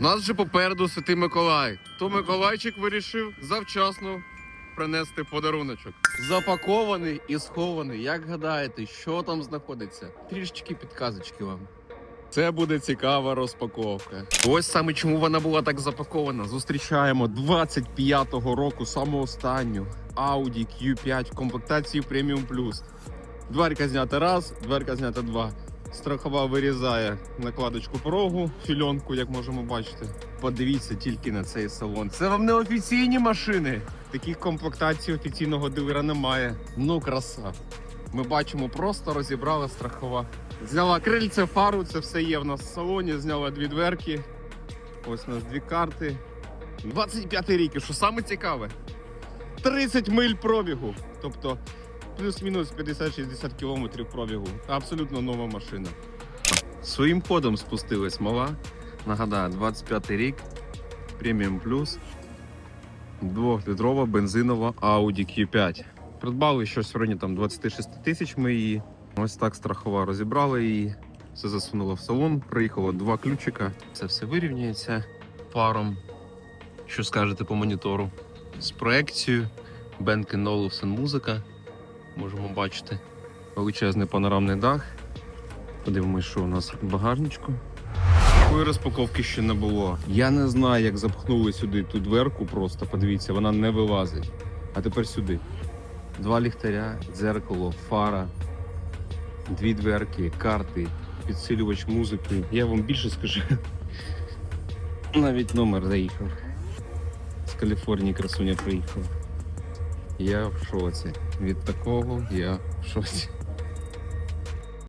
У нас же попереду Святий Миколай. То Миколайчик вирішив завчасно принести подаруночок. Запакований і схований. Як гадаєте, що там знаходиться? Трішечки підказочки вам. Це буде цікава розпаковка. Ось саме чому вона була так запакована. Зустрічаємо 25-го року, саму останню Audi Q5 в комплектації Premium Plus. Дверка знята раз, дверка знята два. Страхова вирізає накладочку порогу, фільонку, як можемо бачити. Подивіться тільки на цей салон. Це вам не офіційні машини. Таких комплектацій офіційного дилера немає. Ну, краса. Ми бачимо, просто розібрала страхова. Зняла крильце, фару, це все є в нас в салоні. Зняла дві дверки. Ось у нас дві карти. 25 рік, і що саме цікаве? 30 миль пробігу. Тобто плюс-мінус 50-60 кілометрів пробігу. Абсолютно нова машина. Своїм ходом спустилась мала. Нагадаю, 25 рік, преміум плюс, двохлітрова бензинова Audi Q5. Придбали щось в районі там 26 тисяч ми її. Ось так страхова розібрали її. Все засунуло в салон. Приїхало два ключика. Це все вирівнюється паром. Що скажете по монітору? З проекцією Бенкен Olufsen музика. Можемо бачити величезний панорамний дах. Подивимось, що у нас в. Такої розпаковки ще не було. Я не знаю, як запхнули сюди ту дверку. Просто подивіться, вона не вилазить. А тепер сюди. Два ліхтаря, дзеркало, фара, дві дверки, карти, підсилювач музики. Я вам більше скажу. Навіть номер заїхав. З Каліфорнії красуня приїхав. Я в шоці. Від такого я в шоці.